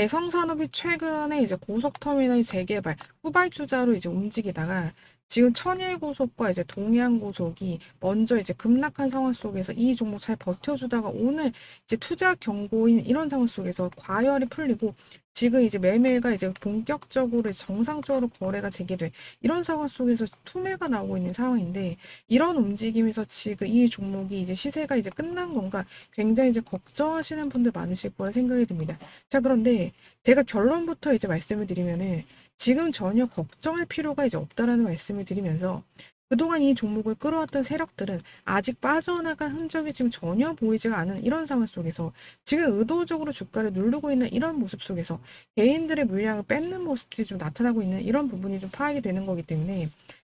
대성산업이 최근에 이제 고속터미널 재개발 후발주자로 이제 움직이다가 지금 천일고속과 이제 동해안고속이 먼저 이제 급락한 상황 속에서 이 종목 잘 버텨주다가 오늘 이제 투자 경고인 이런 상황 속에서 과열이 풀리고 지금 이제 매매가 이제 본격적으로 정상적으로 거래가 재개돼 이런 상황 속에서 투매가 나오고 있는 상황인데 이런 움직임에서 지금 이 종목이 이제 시세가 이제 끝난 건가 굉장히 이제 걱정하시는 분들 많으실 거라 생각이 듭니다. 자, 그런데 제가 결론부터 이제 말씀을 드리면은 지금 전혀 걱정할 필요가 이제 없다라는 말씀을 드리면서 그동안 이 종목을 끌어왔던 세력들은 아직 빠져나간 흔적이 지금 전혀 보이지가 않은 이런 상황 속에서 지금 의도적으로 주가를 누르고 있는 이런 모습 속에서 개인들의 물량을 뺏는 모습들이 좀 나타나고 있는 이런 부분이 좀 파악이 되는 거기 때문에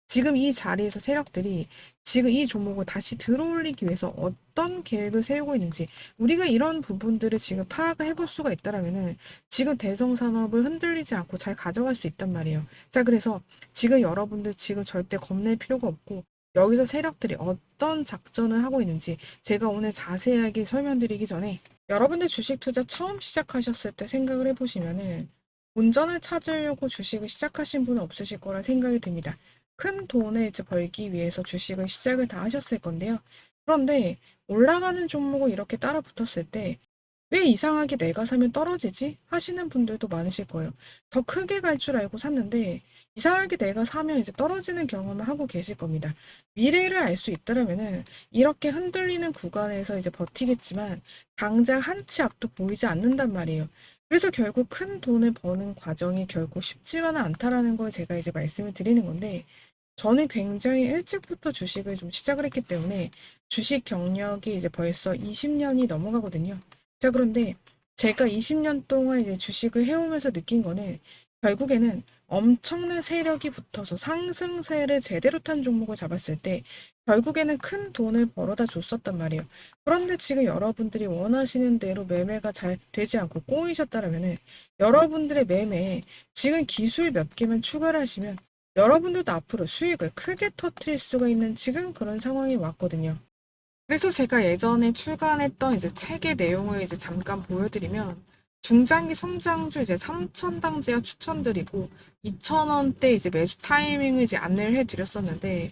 지금 이 자리에서 세력들이 지금 이 종목을 다시 들어올리기 위해서 어떤 계획을 세우고 있는지 우리가 이런 부분들을 지금 파악을 해볼 수가 있다라면은 지금 대성 산업을 흔들리지 않고 잘 가져갈 수 있단 말이에요. 자, 그래서 지금 여러분들 지금 절대 겁낼 필요가 없고 여기서 세력들이 어떤 작전을 하고 있는지 제가 오늘 자세하게 설명드리기 전에 여러분들 주식 투자 처음 시작하셨을 때 생각을 해보시면은 본전을 찾으려고 주식을 시작하신 분은 없으실 거라 생각이 듭니다. 큰 돈을 이제 벌기 위해서 주식을 시작을 다 하셨을 건데요. 그런데 올라가는 종목을 이렇게 따라 붙었을 때 왜 이상하게 내가 사면 떨어지지? 하시는 분들도 많으실 거예요. 더 크게 갈 줄 알고 샀는데 이상하게 내가 사면 이제 떨어지는 경험을 하고 계실 겁니다. 미래를 알 수 있다면은 이렇게 흔들리는 구간에서 이제 버티겠지만 당장 한 치 앞도 보이지 않는단 말이에요. 그래서 결국 큰 돈을 버는 과정이 결국 쉽지만은 않다라는 걸 제가 이제 말씀을 드리는 건데 저는 굉장히 일찍부터 주식을 좀 시작을 했기 때문에 주식 경력이 이제 벌써 20년이 넘어가거든요. 자, 그런데 제가 20년 동안 이제 주식을 해오면서 느낀 거는 결국에는 엄청난 세력이 붙어서 상승세를 제대로 탄 종목을 잡았을 때 결국에는 큰 돈을 벌어다 줬었단 말이에요. 그런데 지금 여러분들이 원하시는 대로 매매가 잘 되지 않고 꼬이셨다라면은 여러분들의 매매에 지금 기술 몇 개만 추가를 하시면 여러분들도 앞으로 수익을 크게 터트릴 수가 있는 지금 그런 상황이 왔거든요. 그래서 제가 예전에 출간했던 이제 책의 내용을 이제 잠깐 보여드리면 중장기 성장주 이제 3천당 제약 추천드리고 2,000원대 이제 매수 타이밍을 이제 안내를 해드렸었는데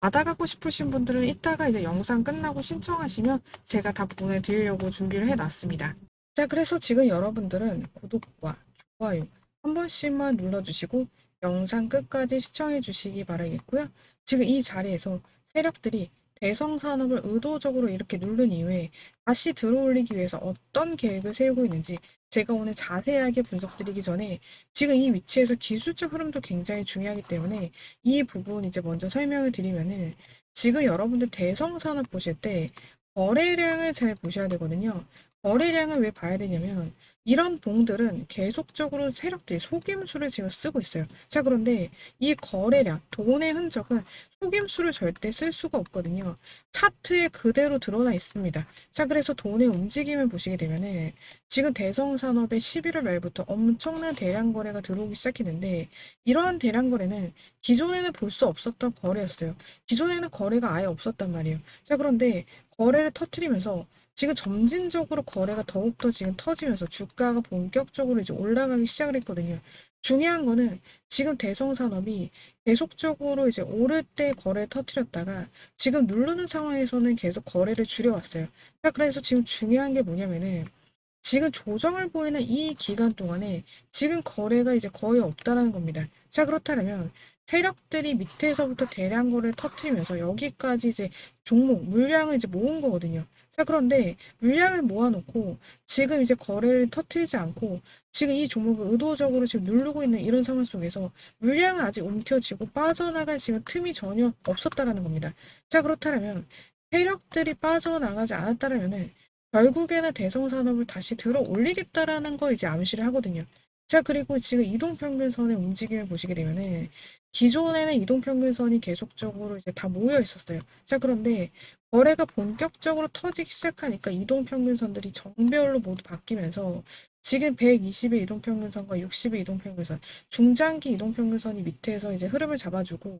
받아가고 싶으신 분들은 이따가 이제 영상 끝나고 신청하시면 제가 다 보내드리려고 준비를 해놨습니다. 자, 그래서 지금 여러분들은 구독과 좋아요 한 번씩만 눌러주시고 영상 끝까지 시청해 주시기 바라겠고요. 지금 이 자리에서 세력들이 대성산업을 의도적으로 이렇게 누른 이후에 다시 들어올리기 위해서 어떤 계획을 세우고 있는지 제가 오늘 자세하게 분석드리기 전에 지금 이 위치에서 기술적 흐름도 굉장히 중요하기 때문에 이 부분 이제 먼저 설명을 드리면은 지금 여러분들 대성산업 보실 때 거래량을 잘 보셔야 되거든요. 거래량을 왜 봐야 되냐면 이런 봉들은 계속적으로 세력들이 속임수를 지금 쓰고 있어요. 자, 그런데 이 거래량, 돈의 흔적은 속임수를 절대 쓸 수가 없거든요. 차트에 그대로 드러나 있습니다. 자, 그래서 돈의 움직임을 보시게 되면은 지금 대성산업의 11월 말부터 엄청난 대량 거래가 들어오기 시작했는데 이러한 대량 거래는 기존에는 볼 수 없었던 거래였어요. 기존에는 거래가 아예 없었단 말이에요. 자, 그런데 거래를 터트리면서 지금 점진적으로 거래가 더욱더 지금 터지면서 주가가 본격적으로 이제 올라가기 시작을 했거든요. 중요한 거는 지금 대성산업이 계속적으로 이제 오를 때 거래 터트렸다가 지금 누르는 상황에서는 계속 거래를 줄여왔어요. 자, 그래서 지금 중요한 게 뭐냐면은 지금 조정을 보이는 이 기간 동안에 지금 거래가 이제 거의 없다라는 겁니다. 자, 그렇다면 세력들이 밑에서부터 대량 거래를 터트리면서 여기까지 이제 종목, 물량을 이제 모은 거거든요. 자, 그런데 물량을 모아놓고 지금 이제 거래를 터트리지 않고 지금 이 종목을 의도적으로 지금 누르고 있는 이런 상황 속에서 물량은 아직 움켜쥐고 빠져나갈 지금 틈이 전혀 없었다라는 겁니다. 자, 그렇다면 세력들이 빠져나가지 않았다라면은 결국에는 대성산업을 다시 들어 올리겠다라는 거 이제 암시를 하거든요. 자, 그리고 지금 이동평균선의 움직임을 보시게 되면은 기존에는 이동평균선이 계속적으로 이제 다 모여 있었어요. 자, 그런데 거래가 본격적으로 터지기 시작하니까 이동평균선들이 정배열로 모두 바뀌면서 지금 120의 이동평균선과 60의 이동평균선, 중장기 이동평균선이 밑에서 이제 흐름을 잡아주고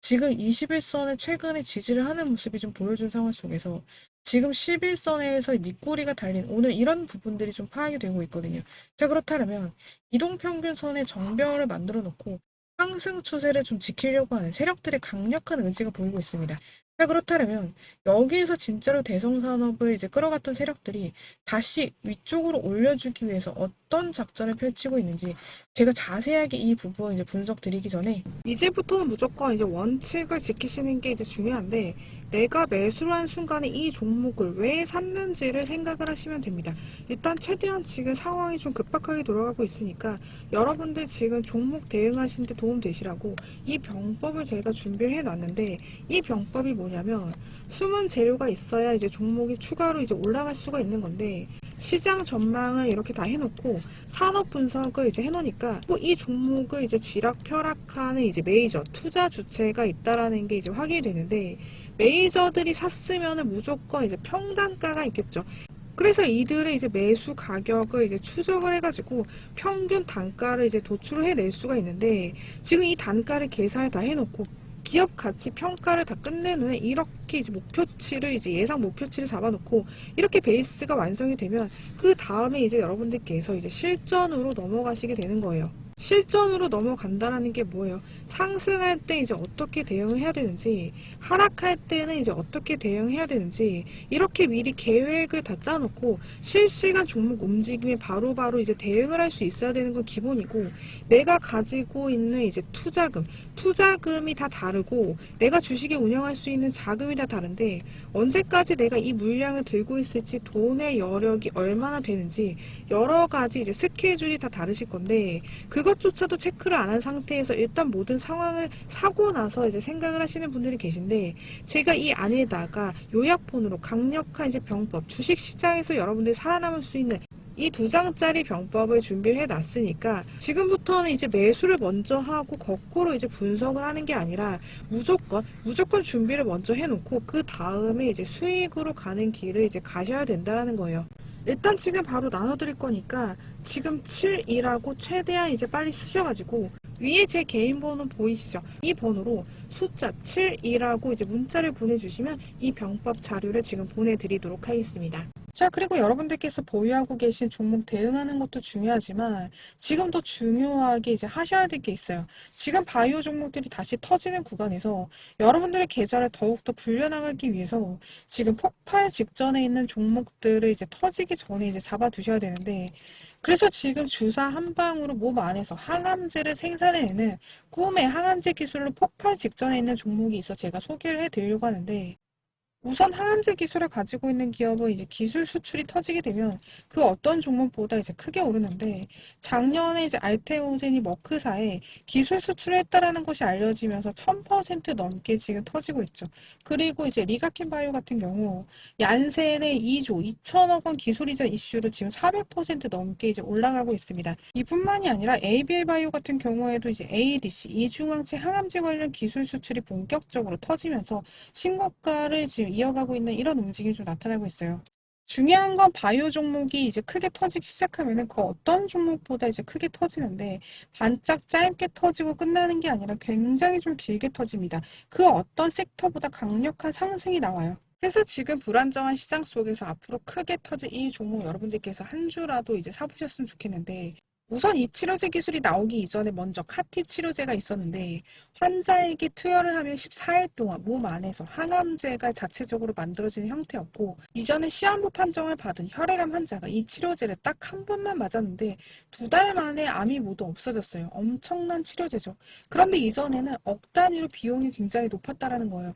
지금 21선을 최근에 지지를 하는 모습이 좀 보여준 상황 속에서 지금 11선에서 밑꼬리가 달린 오늘 이런 부분들이 좀 파악이 되고 있거든요. 자, 그렇다면 이동평균선의 정배열을 만들어 놓고 상승 추세를 좀 지키려고 하는 세력들의 강력한 의지가 보이고 있습니다. 자, 그렇다면 여기에서 진짜로 대성산업을 이제 끌어갔던 세력들이 다시 위쪽으로 올려주기 위해서 어떤 작전을 펼치고 있는지 제가 자세하게 이 부분 이제 분석 드리기 전에 이제부터는 무조건 이제 원칙을 지키시는 게 이제 중요한데 내가 매수를 한 순간에 이 종목을 왜 샀는지를 생각을 하시면 됩니다. 일단 최대한 지금 상황이 좀 급박하게 돌아가고 있으니까 여러분들 지금 종목 대응하시는 데 도움 되시라고 이 병법을 제가 준비를 해 놨는데 이 병법이 뭐냐면 숨은 재료가 있어야 이제 종목이 추가로 이제 올라갈 수가 있는 건데 시장 전망을 이렇게 다 해놓고 산업 분석을 이제 해놓으니까 또이 종목을 이제 쥐락펴락하는 이제 메이저 투자 주체가 있다라는 게 이제 확인이 되는데 메이저들이 샀으면 무조건 이제 평단가가 있겠죠. 그래서 이들의 이제 매수 가격을 이제 추적을 해가지고 평균 단가를 이제 도출을 해낼 수가 있는데 지금 이 단가를 계산을 다 해놓고 기업 가치 평가를 다 끝낸 후에 이렇게 이제 목표치를 이제 예상 목표치를 잡아놓고 이렇게 베이스가 완성이 되면 그 다음에 이제 여러분들께서 이제 실전으로 넘어가시게 되는 거예요. 실전으로 넘어간다라는 게 뭐예요? 상승할 때 이제 어떻게 대응을 해야 되는지, 하락할 때는 이제 어떻게 대응해야 되는지, 이렇게 미리 계획을 다 짜놓고 실시간 종목 움직임에 바로 바로 이제 대응을 할 수 있어야 되는 건 기본이고, 내가 가지고 있는 이제 투자금, 투자금이 다 다르고, 내가 주식에 운영할 수 있는 자금이 다 다른데, 언제까지 내가 이 물량을 들고 있을지, 돈의 여력이 얼마나 되는지, 여러 가지 이제 스케줄이 다 다르실 건데, 그것조차도 체크를 안 한 상태에서 일단 모든 상황을 사고 나서 이제 생각을 하시는 분들이 계신데 제가 이 안에다가 요약본으로 강력한 이제 병법 주식 시장에서 여러분들이 살아남을 수 있는 이두 장짜리 병법을 준비를 해 놨으니까 지금부터는 이제 매수를 먼저 하고 거꾸로 이제 분석을 하는 게 아니라 무조건 무조건 준비를 먼저 해 놓고 그 다음에 이제 수익으로 가는 길을 이제 가셔야 된다라는 거예요. 일단 지금 바로 나눠드릴 거니까 지금 7이라고 최대한 이제 빨리 쓰셔가지고 위에 제 개인 번호 보이시죠? 이 번호로 숫자 7이라고 이제 문자를 보내주시면 이 병법 자료를 지금 보내드리도록 하겠습니다. 자, 그리고 여러분들께서 보유하고 계신 종목 대응하는 것도 중요하지만 지금 더 중요하게 이제 하셔야 될 게 있어요. 지금 바이오 종목들이 다시 터지는 구간에서 여러분들의 계좌를 더욱더 불려나가기 위해서 지금 폭발 직전에 있는 종목들을 이제 터지기 전에 이제 잡아두셔야 되는데 그래서 지금 주사 한 방으로 몸 안에서 항암제를 생산해내는 꿈의 항암제 기술로 폭발 직전에 있는 종목이 있어 제가 소개를 해드리려고 하는데 우선 항암제 기술을 가지고 있는 기업은 이제 기술 수출이 터지게 되면 그 어떤 종목보다 이제 크게 오르는데 작년에 이제 알테오젠이 머크사에 기술 수출을 했다라는 것이 알려지면서 1000% 넘게 지금 터지고 있죠. 그리고 이제 리가킨 바이오 같은 경우 얀센의 2조 2천억 원 기술 이자 이슈로 지금 400% 넘게 이제 올라가고 있습니다. 이뿐만이 아니라 ABL 바이오 같은 경우에도 이제 ADC 이중항체 항암제 관련 기술 수출이 본격적으로 터지면서 신고가를 지금 이어가고 있는 이런 움직임이 좀 나타나고 있어요. 중요한 건 바이오 종목이 이제 크게 터지기 시작하면은 그 어떤 종목보다 이제 크게 터지는데 반짝 짧게 터지고 끝나는 게 아니라 굉장히 좀 길게 터집니다. 그 어떤 섹터보다 강력한 상승이 나와요. 그래서 지금 불안정한 시장 속에서 앞으로 크게 터질 이 종목 여러분들께서 한 주라도 이제 사보셨으면 좋겠는데 우선 이 치료제 기술이 나오기 이전에 먼저 카티 치료제가 있었는데 환자에게 투여를 하면 14일 동안 몸 안에서 항암제가 자체적으로 만들어지는 형태였고 이전에 시한부 판정을 받은 혈액암 환자가 이 치료제를 딱 한 번만 맞았는데 두 달 만에 암이 모두 없어졌어요. 엄청난 치료제죠. 그런데 이전에는 억 단위로 비용이 굉장히 높았다라는 거예요.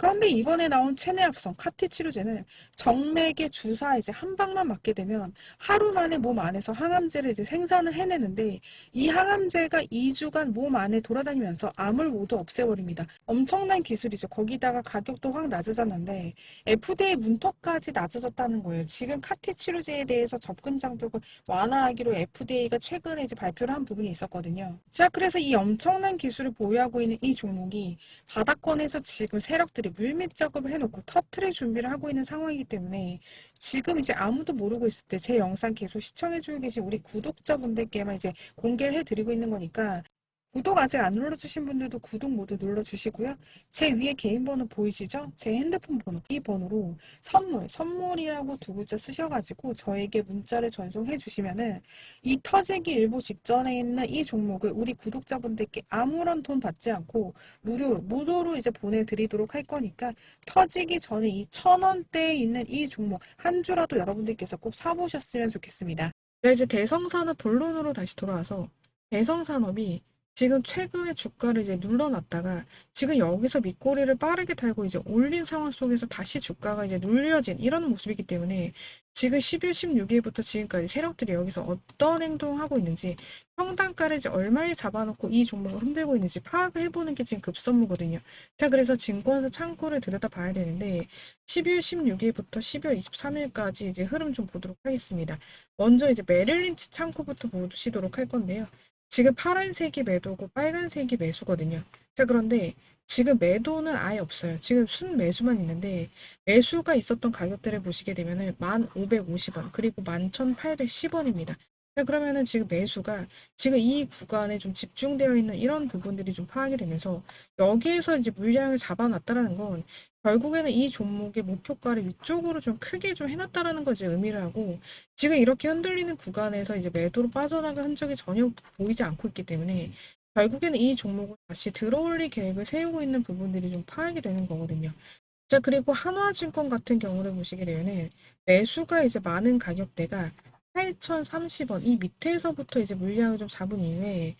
그런데 이번에 나온 체내합성 카티 치료제는 정맥에 주사 이제 한 방만 맞게 되면 하루 만에 몸 안에서 항암제를 이제 생산을 해내는데 이 항암제가 2주간 몸 안에 돌아다니면서 암을 모두 없애버립니다. 엄청난 기술이죠. 거기다가 가격도 확 낮아졌는데 FDA 문턱까지 낮아졌다는 거예요. 지금 카티 치료제에 대해서 접근 장벽을 완화하기로 FDA가 최근에 이제 발표를 한 부분이 있었거든요. 자, 그래서 이 엄청난 기술을 보유하고 있는 이 종목이 바닥권에서 지금 세력들이 물밑 작업을 해놓고 터트릴 준비를 하고 있는 상황이기 때문에 지금 이제 아무도 모르고 있을 때 제 영상 계속 시청해주고 계신 우리 구독자분들께만 이제 공개를 해드리고 있는 거니까 구독 아직 안 눌러주신 분들도 구독 모두 눌러주시고요. 제 위에 개인 번호 보이시죠? 제 핸드폰 번호, 이 번호로 선물, 선물이라고 두 글자 쓰셔가지고 저에게 문자를 전송해 주시면은 이 터지기 일보 직전에 있는 이 종목을 우리 구독자분들께 아무런 돈 받지 않고 무료로, 무료로 이제 보내드리도록 할 거니까 터지기 전에 이 천 원대에 있는 이 종목 한 주라도 여러분들께서 꼭 사보셨으면 좋겠습니다. 네, 이제 대성산업 본론으로 다시 돌아와서 대성산업이 지금 최근에 주가를 이제 눌러놨다가 지금 여기서 밑꼬리를 빠르게 달고 이제 올린 상황 속에서 다시 주가가 이제 눌려진 이런 모습이기 때문에 지금 10일, 16일부터 지금까지 세력들이 여기서 어떤 행동을 하고 있는지 평단가를 이제 얼마에 잡아놓고 이 종목을 흔들고 있는지 파악을 해보는 게 지금 급선무거든요. 자, 그래서 증권사 창구를 들여다 봐야 되는데 12월 16일부터 12월 23일까지 이제 흐름 좀 보도록 하겠습니다. 먼저 이제 메릴린치 창구부터 보시도록 할 건데요. 지금 파란색이 매도고 빨간색이 매수거든요. 자, 그런데 지금 매도는 아예 없어요. 지금 순 매수만 있는데 매수가 있었던 가격대를 보시게 되면은 1,550원 그리고 11,810원입니다. 자, 그러면은 지금 매수가 지금 이 구간에 좀 집중되어 있는 이런 부분들이 좀 파악이 되면서 여기에서 이제 물량을 잡아놨다라는 건 결국에는 이 종목의 목표가를 위쪽으로 좀 크게 좀 해놨다라는 거지 의미를 하고 지금 이렇게 흔들리는 구간에서 이제 매도로 빠져나간 흔적이 전혀 보이지 않고 있기 때문에 결국에는 이 종목을 다시 들어올릴 계획을 세우고 있는 부분들이 좀 파악이 되는 거거든요. 자, 그리고 한화증권 같은 경우를 보시게 되면은 매수가 이제 많은 가격대가 8,030원 이 밑에서부터 이제 물량을 좀 잡은 이후에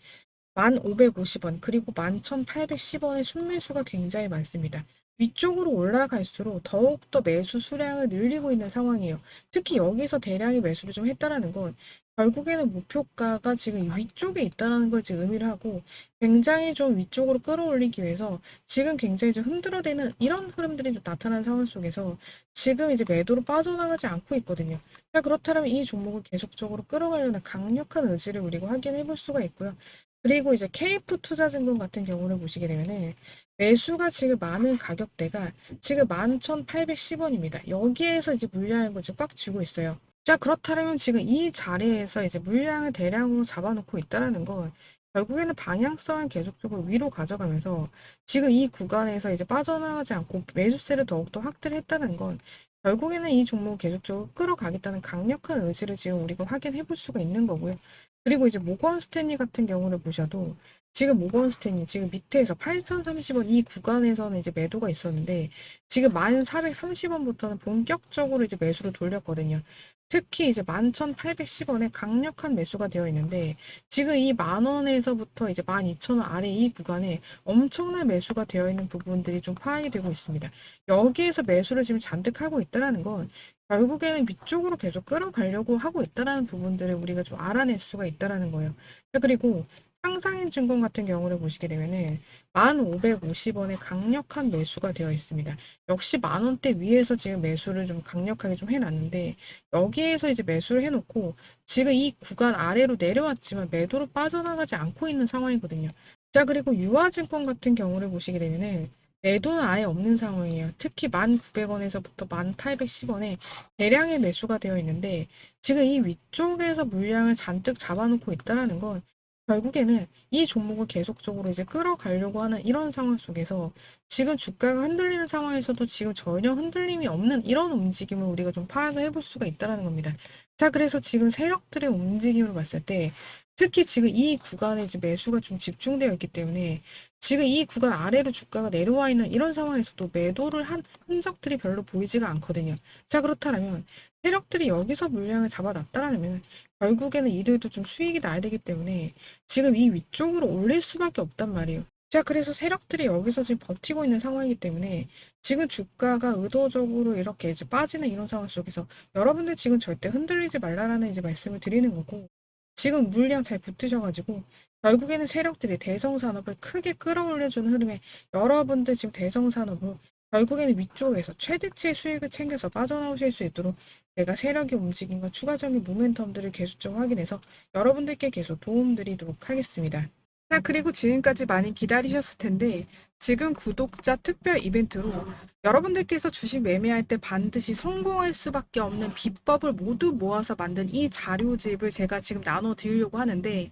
1,550원 그리고 11,810원의 순매수가 굉장히 많습니다. 위쪽으로 올라갈수록 더욱더 매수 수량을 늘리고 있는 상황이에요. 특히 여기서 대량의 매수를 좀 했다라는 건 결국에는 목표가가 지금 위쪽에 있다라는 걸 지금 의미를 하고 굉장히 좀 위쪽으로 끌어올리기 위해서 지금 굉장히 좀 흔들어대는 이런 흐름들이 좀 나타난 상황 속에서 지금 이제 매도로 빠져나가지 않고 있거든요. 자, 그렇다면 이 종목을 계속적으로 끌어가려는 강력한 의지를 우리가 확인해 볼 수가 있고요. 그리고 이제 KF 투자증권 같은 경우를 보시게 되면은 매수가 지금 많은 가격대가 지금 11,810원입니다. 여기에서 이제 물량을 지금 꽉 쥐고 있어요. 자, 그렇다면 지금 이 자리에서 이제 물량을 대량으로 잡아놓고 있다라는 건 결국에는 방향성을 계속적으로 위로 가져가면서 지금 이 구간에서 이제 빠져나가지 않고 매수세를 더욱더 확대를 했다는 건 결국에는 이 종목을 계속적으로 끌어가겠다는 강력한 의지를 지금 우리가 확인해 볼 수가 있는 거고요. 그리고 이제 모건 스탠리 같은 경우를 보셔도 지금 모건 스탠리 지금 밑에서 8,030원 이 구간에서는 이제 매도가 있었는데 지금 1,430원부터는 본격적으로 이제 매수를 돌렸거든요. 특히 이제 11,810원에 강력한 매수가 되어 있는데 지금 이 만 원에서부터 이제 12,000원 아래 이 구간에 엄청난 매수가 되어 있는 부분들이 좀 파악이 되고 있습니다. 여기에서 매수를 지금 잔뜩 하고 있다라는 건 결국에는 위쪽으로 계속 끌어가려고 하고 있다라는 부분들을 우리가 좀 알아낼 수가 있다라는 거예요. 자, 그리고 상상인 증권 같은 경우를 보시게 되면은 1,550원에 강력한 매수가 되어 있습니다. 역시 만 원대 위에서 지금 매수를 좀 강력하게 좀 해놨는데 여기에서 이제 매수를 해놓고 지금 이 구간 아래로 내려왔지만 매도로 빠져나가지 않고 있는 상황이거든요. 자, 그리고 유화증권 같은 경우를 보시게 되면은 매도는 아예 없는 상황이에요. 특히 1,900원에서부터 1,810원에 대량의 매수가 되어 있는데 지금 이 위쪽에서 물량을 잔뜩 잡아놓고 있다라는 건 결국에는 이 종목을 계속적으로 이제 끌어가려고 하는 이런 상황 속에서 지금 주가가 흔들리는 상황에서도 지금 전혀 흔들림이 없는 이런 움직임을 우리가 좀 파악을 해볼 수가 있다라는 겁니다. 자, 그래서 지금 세력들의 움직임을 봤을 때 특히 지금 이 구간에 이제 매수가 좀 집중되어 있기 때문에 지금 이 구간 아래로 주가가 내려와 있는 이런 상황에서도 매도를 한 흔적들이 별로 보이지가 않거든요. 자, 그렇다면 세력들이 여기서 물량을 잡아놨다라면 결국에는 이들도 좀 수익이 나야 되기 때문에 지금 이 위쪽으로 올릴 수밖에 없단 말이에요. 자, 그래서 세력들이 여기서 지금 버티고 있는 상황이기 때문에 지금 주가가 의도적으로 이렇게 이제 빠지는 이런 상황 속에서 여러분들 지금 절대 흔들리지 말라라는 이제 말씀을 드리는 거고 지금 물량 잘 붙으셔가지고 결국에는 세력들이 대성산업을 크게 끌어올려주는 흐름에 여러분들 지금 대성산업으로 결국에는 위쪽에서 최대치의 수익을 챙겨서 빠져나오실 수 있도록 제가 세력이 움직인 건 추가적인 모멘텀들을 계속적으로 확인해서 여러분들께 계속 도움드리도록 하겠습니다. 자, 그리고 지금까지 많이 기다리셨을 텐데, 지금 구독자 특별 이벤트로 여러분들께서 주식 매매할 때 반드시 성공할 수밖에 없는 비법을 모두 모아서 만든 이 자료집을 제가 지금 나눠 드리려고 하는데,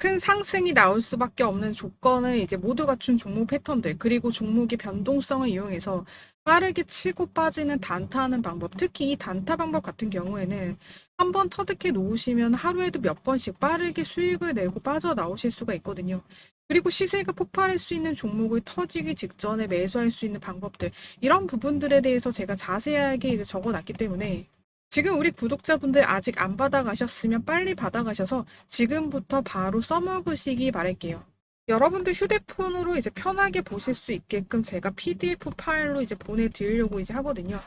큰 상승이 나올 수밖에 없는 조건을 이제 모두 갖춘 종목 패턴들, 그리고 종목의 변동성을 이용해서 빠르게 치고 빠지는 단타하는 방법, 특히 이 단타 방법 같은 경우에는 한 번 터득해 놓으시면 하루에도 몇 번씩 빠르게 수익을 내고 빠져나오실 수가 있거든요. 그리고 시세가 폭발할 수 있는 종목을 터지기 직전에 매수할 수 있는 방법들, 이런 부분들에 대해서 제가 자세하게 이제 적어 놨기 때문에 지금 우리 구독자분들 아직 안 받아가셨으면 빨리 받아가셔서 지금부터 바로 써먹으시기 바랄게요. 여러분들 휴대폰으로 이제 편하게 보실 수 있게끔 제가 PDF 파일로 이제 보내드리려고 이제 하거든요.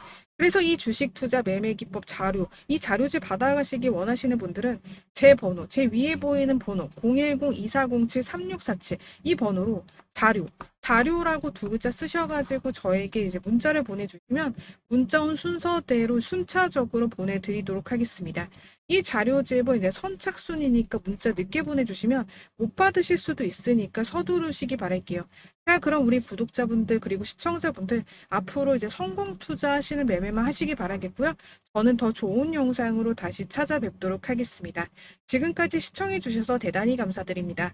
그래서 이 주식 투자 매매 기법 자료, 이 자료집 받아가시기 원하시는 분들은 제 번호, 제 위에 보이는 번호 010-2407-3647 이 번호로 자료, 자료라고 두 글자 쓰셔가지고 저에게 이제 문자를 보내주시면 문자 온 순서대로 순차적으로 보내드리도록 하겠습니다. 이 자료집은 이제 선착순이니까 문자 늦게 보내주시면 못 받으실 수도 있으니까 서두르시기 바랄게요. 자, 그럼 우리 구독자분들 그리고 시청자분들 앞으로 이제 성공 투자하시는 매매만 하시기 바라겠고요. 저는 더 좋은 영상으로 다시 찾아뵙도록 하겠습니다. 지금까지 시청해주셔서 대단히 감사드립니다.